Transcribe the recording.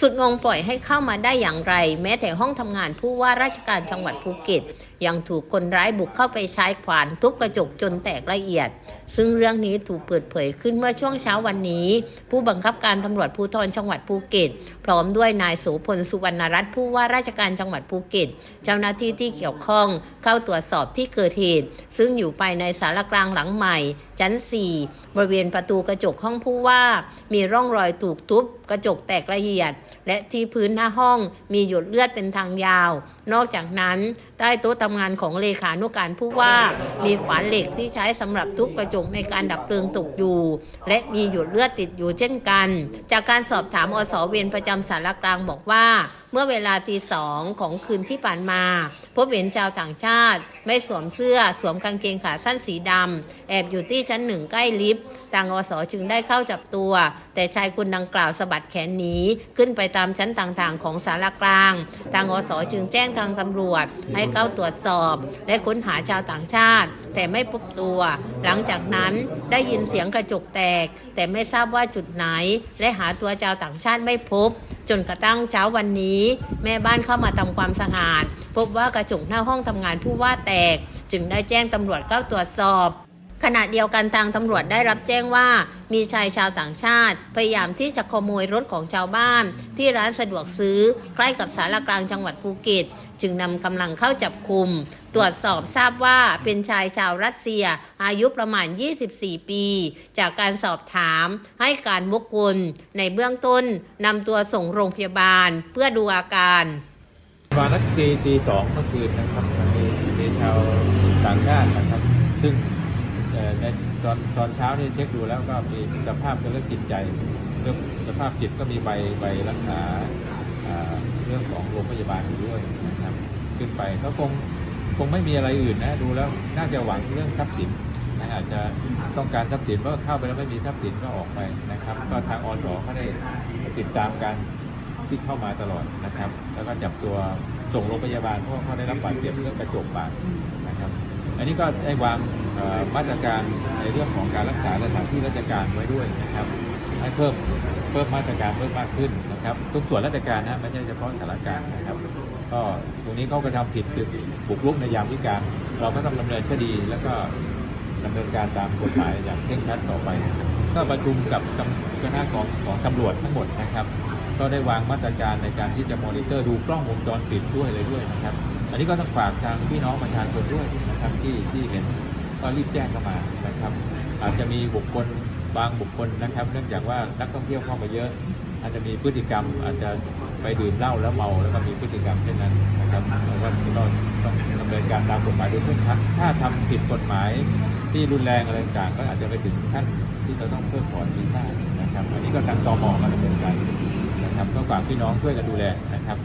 สุดงงปล่อยให้เข้ามาได้อย่างไร แม้แต่ห้องทำงานผู้ว่าราชการจังหวัดภูเก็ต ยังถูกคนร้ายบุกเข้าไปใช้ขวานทุบกระจกจนแตกละเอียด ซึ่งเรื่องนี้ถูกเปิดเผยขึ้นเมื่อช่วงเช้าวันนี้ ผู้บังคับการตำรวจภูธรจังหวัดภูเก็ต พร้อมด้วยนายโสพลสุวรรณรัตน์ผู้ว่าราชการจังหวัดภูเก็ต เจ้าหน้าที่ที่เกี่ยวข้องเข้าตรวจสอบที่เกิดเหตุ ซึ่งอยู่ภายในสารกลางหลังใหม่ชั้น 4 บริเวณประตูกระจกห้องผู้ว่า มีร่องรอยถูกทุบกระจกแตกละเอียดและที่พื้นหน้าห้องมีหยดเลือดเป็นทางยาว นอกจากนั้น ใต้โต๊ะทำงานของเลขานุการผู้ว่า มีขวานเหล็กที่ใช้สำหรับทุบกระจกในการดับเพลิงตกอยู่ และมีหยดเลือดติดอยู่เช่นกัน จากการสอบถามอสเวียนประจำสารกลางบอกว่า เมื่อเวลาตีสองของคืนที่ผ่านมา พบเห็นชาวต่างชาติ ไม่สวมเสื้อสวมกางเกงขาสั้นสีดำ แอบอยู่ที่ชั้นหนึ่งใกล้ลิฟต์ทางอสอจึงได้เข้าจับตัว แต่ชายคนดังกล่าวสะบัดแขนหนีขึ้นไปตามชั้นต่างๆ ของสารกลางทางอสอจึงแจ้งทางตำรวจ ให้เข้าตรวจสอบ และค้นหาชาวต่างชาติ แต่ไม่พบตัว หลังจากนั้นได้ยินเสียงกระจกแตก แต่ไม่ทราบว่าจุดไหน และหาตัวชาวต่างชาติไม่พบจนกระทั่งเช้าวันนี้ แม่บ้านเข้ามาทำความสะอาด พบว่ากระจกหน้าห้องทำงานผู้ว่าแตก จึงได้แจ้งตำรวจเข้าตรวจสอบขณะเดียวกันทางตำรวจได้รับแจ้งว่า มีชายชาวต่างชาติ พยายามที่จะขโมยรถของชาวบ้าน ที่ร้านสะดวกซื้อ ใกล้กับสารกลางจังหวัดภูเก็ต จึงนำกำลังเข้าจับคุม ตรวจสอบทราบว่าเป็นชายชาวรัสเซีย อายุประมาณ 24 ปี จากการสอบถามให้การวกวนในเบื้องต้นนำตัวส่งโรงพยาบาลเพื่อดูอาการประมาณนักตีตีสองเมื่อคืนนะครับมีมีชาวต่างชาตินะครับ ซึ่งในตอนตอนเช้านี่เช็คดูแล้วก็มีสภาพเรื่องจิตใจเรื่องสภาพจิตก็มีใบใบรักษา รื่องของโรงพยาบาลอยู่ด้วยนะครับขึ้นไปก็คงคงไม่มีอะไรอื่นนะดูแล้วน่าจะหวังเรื่องทรัพย์สินนะอาจจะต้องการทรัพย์สินเพราะเข้าไปแล้วไม่มีทรัพย์สินก็ออกไปนะครับ ก็ทางอสก็ได้ติดตามการที่เข้ามาตลอดนะครับ แล้วก็จับตัวส่งโรงพยาบาลเพราะเขาได้รับบาดเจ็บเรื่องกระจกบาดนะครับ อันนี้ก็ได้วางมาตรการในเรื่องของการรักษาสถานที่ราชการไว้ด้วยนะครับ เพิ่มเพิ่มมาตรการเพิ่มมากขึ้นนะครับ ทุกส่วนราชการนะไม่ใช่เฉพาะสารการนะครับ ก็ตรงนี้เขากระทำผิดคือบุกรุกในยามวิการ เราก็ต้องดำเนินคดีแล้วก็ดำเนินการตามกฎหมายอย่างเคร่งครัดต่อไป ก็ประชุมกับคณะของของตำรวจทั้งหมดนะครับ ก็ได้วางมาตรการในการที่จะมอนิเตอร์ดูกล้องวงจรปิดด้วยเลยด้วยนะครับ อันนี้ก็ต้องฝากทางพี่น้องประชาชนด้วยนะครับที่ที่เห็นก็รีบแจ้งเข้ามานะครับ อาจจะมีบุคคล บางบุคคลนะครับ เนื่องจากว่านักท่องเที่ยวเข้ามาเยอะ อาจจะมีพฤติกรรม อาจจะไปดื่มเหล้าแล้วเมาแล้วก็มีพฤติกรรมเช่นนั้นนะครับเราก็ต้องต้องดำเนินการตามกฎหมายโดยเร่งถ้าทำผิดกฎหมายที่รุนแรงอะไรต่างก็อาจจะไปถึงขั้นที่เราต้องเพิกถอนวีซ่านะครับ อันนี้ก็ทางตมก็ดำเนินการนะครับก็ฝากพี่น้องช่วยกันดูแลนะครับ